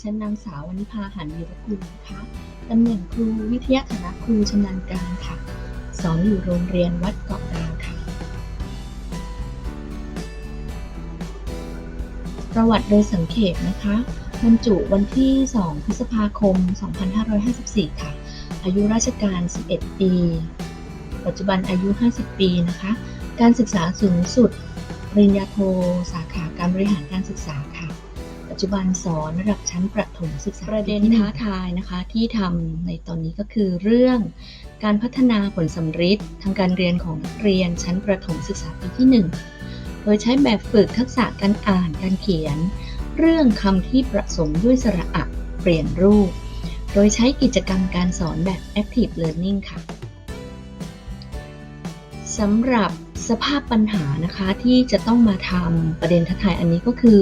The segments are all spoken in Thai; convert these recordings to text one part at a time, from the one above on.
ฉันนางสาววณิภาหันวีรกุลนะคะตำแหน่งครูวิทยาคณะครูชำนาญการค่ะ สอนอยู่โรงเรียนวัดเกาะดาวค่ะ ประวัติโดยสังเขปนะคะบรรจุวันที่ 2 พฤษภาคม 2554 ค่ะ อายุราชการ 11 ปี ปัจจุบันอายุ 50 ปีนะคะ การศึกษาสูงสุด ปริญญาโท สาขาการบริหารการศึกษาค่ะ จจุบันสอนระดับชั้นประถมศึกษาประเด็นท้าทายนะคะที่ทำในตอนนี้ก็คือเรื่องการพัฒนาผลสำฤทธิ์ทางการเรียนของนักเรียนชั้นประถมศึกษาปีที่ 1 โดยใช้แบบฝึกทักษะการอ่านการเขียน เรื่องคำที่ประสมด้วยสระอะเปลี่ยนรูป โดยใช้กิจกรรมการสอนแบบ Active Learning ค่ะสำหรับสภาพปัญหานะคะที่จะต้องมาทำประเด็นท้าทายอันนี้ก็คือ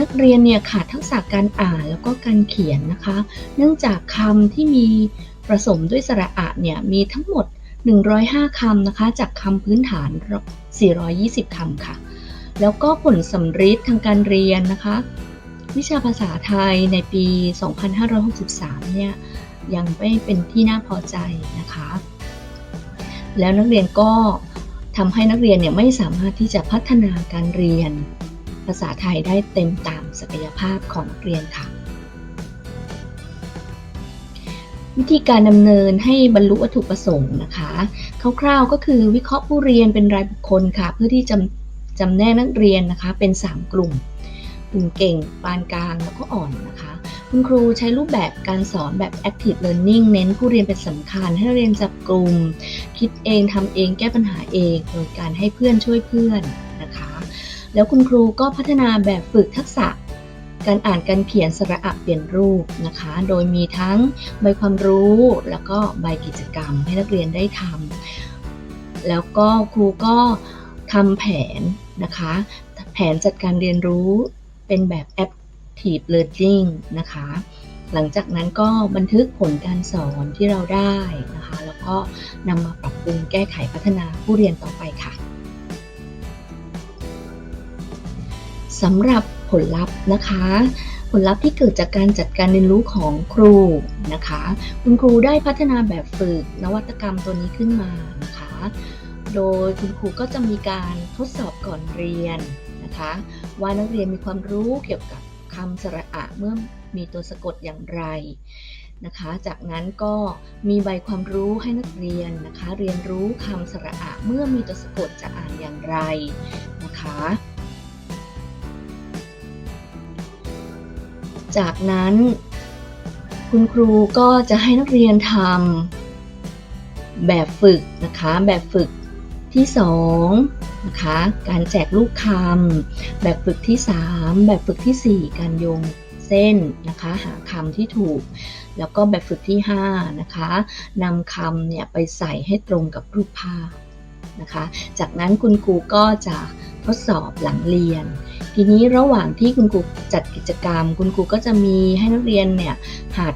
นักเรียนเนี่ยขาดทักษะการอ่านแล้วก็การเขียนนะคะ เนื่องจากคำที่มีประสมด้วยสระอะเนี่ยมีทั้งหมด 105 คำนะคะ จากคำพื้นฐาน 420 คำค่ะ แล้วก็ผลสำฤทธิ์ทางการเรียนนะคะ วิชาภาษาไทยในปี 2563 เนี่ยยังไม่เป็นที่น่าพอใจนะคะ แล้วนักเรียนก็ทำให้นักเรียนเนี่ยไม่สามารถที่จะพัฒนาการเรียน ภาษาไทยได้เต็มตามศักยภาพของนักเรียนค่ะ วิธีการดำเนินให้บรรลุวัตถุประสงค์นะคะคร่าวๆก็คือวิเคราะห์ผู้เรียนเป็นรายบุคคลค่ะ เพื่อที่จะจำแนกนักเรียนนะคะเป็น 3 กลุ่ม กลุ่มเก่ง ปานกลางแล้วก็อ่อนนะคะคุณครูใช้รูปแบบการสอนแบบ active learning เน้นผู้เรียนเป็นสำคัญ ให้เรียนจับกลุ่ม คิดเองทำเองแก้ปัญหาเอง โดยการให้เพื่อนช่วยเพื่อน แล้วคุณครูก็พัฒนาแบบฝึกทักษะ การอ่านการเขียนสระอะเปลี่ยนรูปนะคะ โดยมีทั้งใบความรู้แล้วก็ใบกิจกรรมให้นักเรียนได้ทำแล้วก็ครูก็ทำแผนนะคะ แผนจัดการเรียนรู้เป็นแบบ active learning นะคะ หลังจากนั้นก็บันทึกผลการสอนที่เราได้นะคะ แล้วก็นำมาปรับปรุงแก้ไขพัฒนาผู้เรียนต่อไปค่ะ สำหรับผลลัพธ์นะคะ ผลลัพธ์ที่เกิดจากการจัดการเรียนรู้ของครูนะคะ คุณครูได้พัฒนาแบบฝึกนวัตกรรมตัวนี้ขึ้นมานะคะ โดยคุณครูก็จะมีการทดสอบก่อนเรียนนะคะ ว่านักเรียนมีความรู้เกี่ยวกับคำสระอะเมื่อมีตัวสะกดอย่างไรนะคะ จากนั้นก็มีใบความรู้ให้นักเรียนนะคะ เรียนรู้คำสระอะเมื่อมีตัวสะกดจะอ่านอย่างไรนะคะ จากนั้น คุณครูก็จะให้นักเรียนทำแบบฝึกนะคะ แบบฝึกที่2นะคะการแจกลูกคำแบบฝึกที่ 3 แบบฝึกทีสี่ 4 การโยงเส้นนะคะหาคำที่ถูก แล้วก็แบบฝึกที่5นะคะนำคำเนี่ยไปใส่ให้ตรงกับรูปภาพนะคะ จากนั้นคุณครูก็จะ ทดสอบหลังเรียน ทีนี้ระหว่างที่คุณครูจัดกิจกรรม คุณครูก็จะมีให้นักเรียนเนี่ยหัด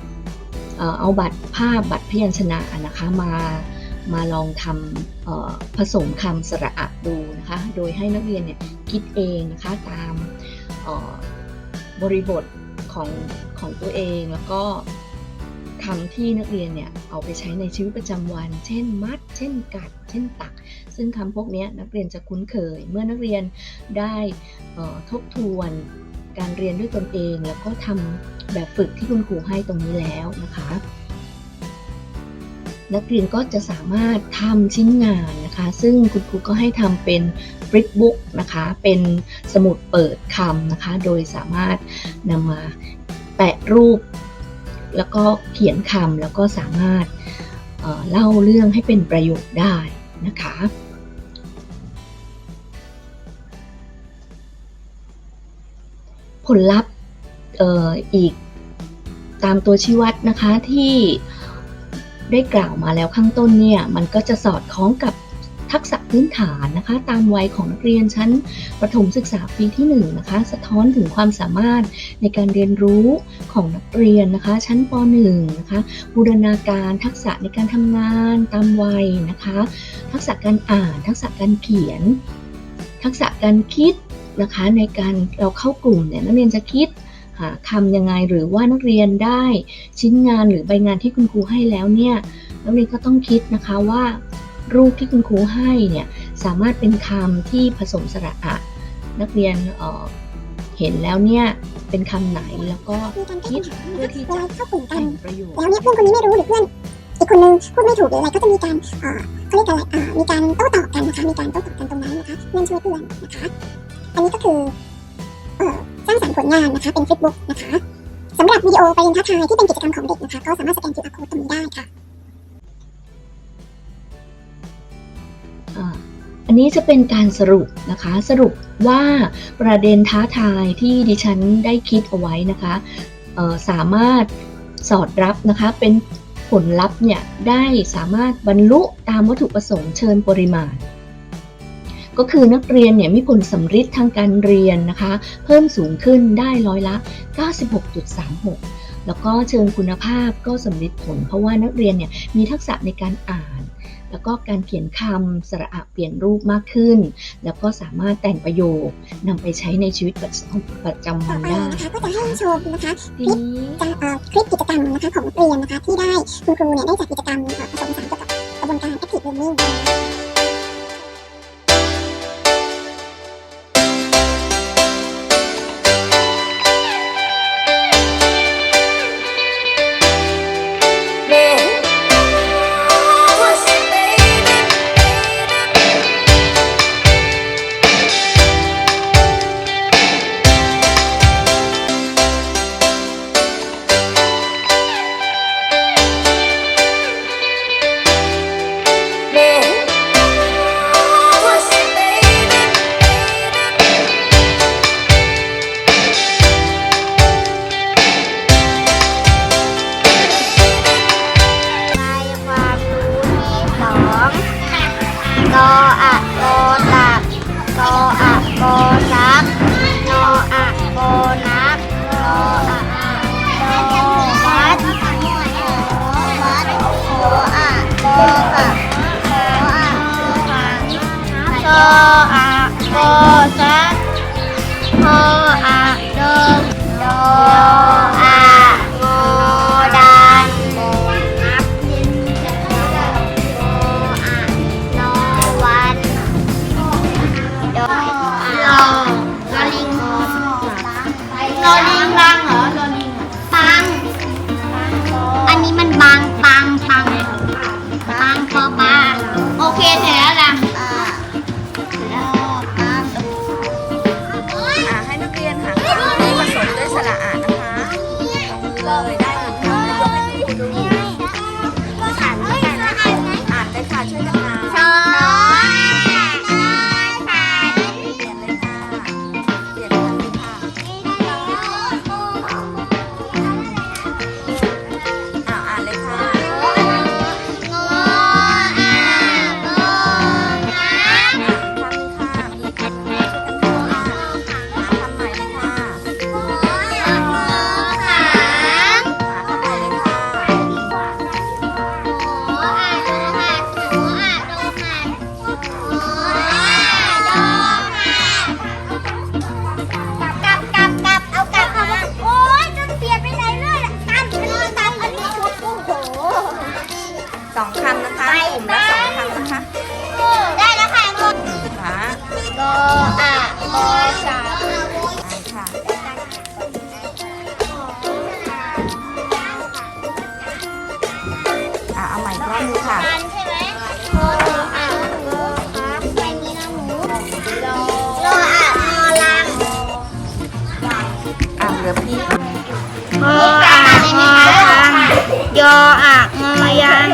เอาบัตรภาพบัตรพยัญชนะนะคะมามาลองทำผสมคำสระอะดูนะคะ โดยให้นักเรียนเนี่ยคิดเองนะคะตามบริบทของของตัวเองแล้วก็ คำที่นักเรียนเนี่ยเอาไปใช้ในชีวิตประจำวัน เช่นมัด เช่นกัด เช่นตัก ซึ่งคำพวกนี้นักเรียนจะคุ้นเคย เมื่อนักเรียนได้ทบทวนการเรียนด้วยตนเอง แล้วก็ทำแบบฝึกที่คุณครูให้ตรงนี้แล้วนะคะ นักเรียนก็จะสามารถทำชิ้นงานนะคะ ซึ่งคุณครูก็ให้ทำเป็นฟริกบุ๊กนะคะ เป็นสมุดเปิดคำนะคะ โดยสามารถนำมาแปะรูป แล้วก็เขียนคำแล้วก็สามารถเเล่าเรื่องให้เป็นประโยชน์ได้นะคะผลลัพธ์อีกตามตัวชี้วัดนะคะที่ได้กล่าวมาแล้วข้างต้นเนี่ย มันก็จะสอดคล้องกับ ทักษะพื้นฐานนะคะ ตามวัยของนักเรียนชั้นประถมศึกษาปีที่1นนะคะ สะท้อนถึงความสามารถในการเรียนรู้ของนักเรียนนะคะ ชั้นป .1 นะคะ บูรณาการทักษะในการทำงานตามวัยนะคะ ทักษะการอ่าน ทักษะการเขียน ทักษะการคิดนะคะในการเราเข้ากลุ่มเนี่ยนักเรียนจะคิดหาคำยังไงหรือว่านักเรียนได้ชิ้นงานหรือใบงานที่คุณครูให้แล้วเนี่ยนักเรียนก็ต้องคิดนะคะว่า รูปที่คุณครูให้เนี่ยสามารถเป็นคำที่ผสมสระอะ นักเรียนเอ่อเห็นแล้วเนี่ยเป็นคำไหนแล้วก็มีการคิคิดดเพื่อที่เวจะลาเข้ากลุ่มกัแต่นงประโยคแล้วเนี่ยเพื่อนคนนี้ไม่รู้หรือเพื่อนอีกคนนึงพูดไม่ถูกหรืออะไรก็จะมีการเอ่อเขาเรียกอะไรอ่ามีการโต้ตอบกันนะคะมีการโต้ตอบกันตรงนั้นนะคะเพื่อนช่วยเพื่อนนะคะอันนี้ก็คือเอ่อสร้างสรรค์ผลงานนะคะเป็นฟลิปบุ๊กนะคะสำหรับวิดีโอไปเรียนท้าทายที่เป็นกิจกรรมของเด็กนะคะก็สามารถสแกน QR code ตรงนี้ได้ค่ะ อันนี้จะเป็นการสรุปนะคะสรุปว่าประเด็นท้าทายที่ดิฉันได้คิดเอาไว้นะคะสามารถสอดรับนะคะเป็นผลลัพธ์เนี่ยได้สามารถบรรลุตามวัตถุประสงค์เชิญปริมาณ ก็คือนักเรียนเนี่ยมีผลสำฤทธิ์ทางการเรียนนะคะ เพิ่มสูงขึ้นได้ร้อยละ 96.36 แล้วก็เชิงคุณภาพก็สำฤทธิ์ผล เพราะว่านักเรียนเนี่ยมีทักษะในการอ่าน แล้วก็การเขียนคำสระอะเปลี่ยนรูปมากขึ้น แล้วก็สามารถแต่งประโยคนำไปใช้ในชีวิตประจำประจำต่วัอนไปได้นะคะก็จะให้ชมนะคะทีนี้การเอ่อคลิปกิจกรรมนะคะของนักเรียนนะคะที่ได้คุณครูเนี่ยได้จัดกิจกรรมเอ่อผสมผสานเกี่ยวกับกระบวนการ active learning ออะกอซักพอ ออ่างกอสามอ่านค่ะอ่าเอาใหม่อีกรอบนึงค่ะกันใช่ไหมโออ่างโอครับไม่มีน้ำหมูโลโลอ่างงอลังอ่าเหลือพี่ โออ่างงอทังยออ่างงอยัน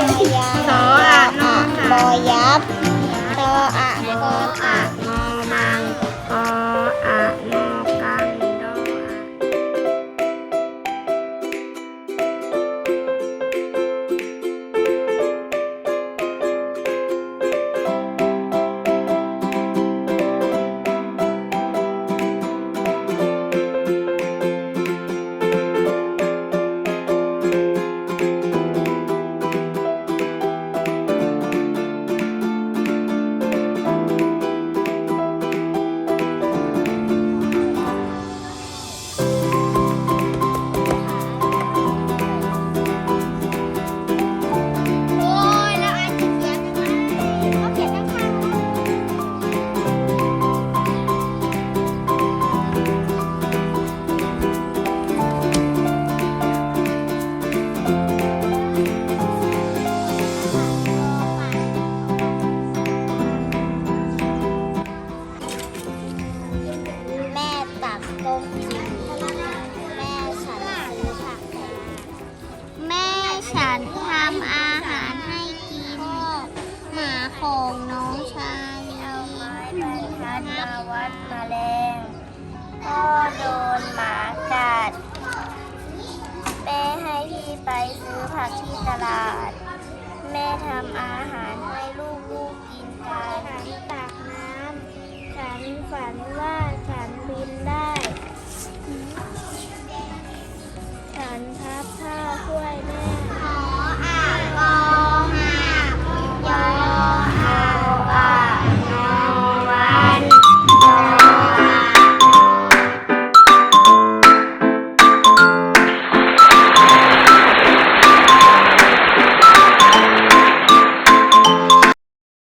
มาวัดมาแรงพ่อโดนหมากัดแม่ให้พี่ไปซื้อผักที่ตลาด แม่ทำอาหารให้ลูกลูกกินกันฉันตักน้ำฉันฝันว่าฉันบินได้ ฉันพับผ้าช่วยแม่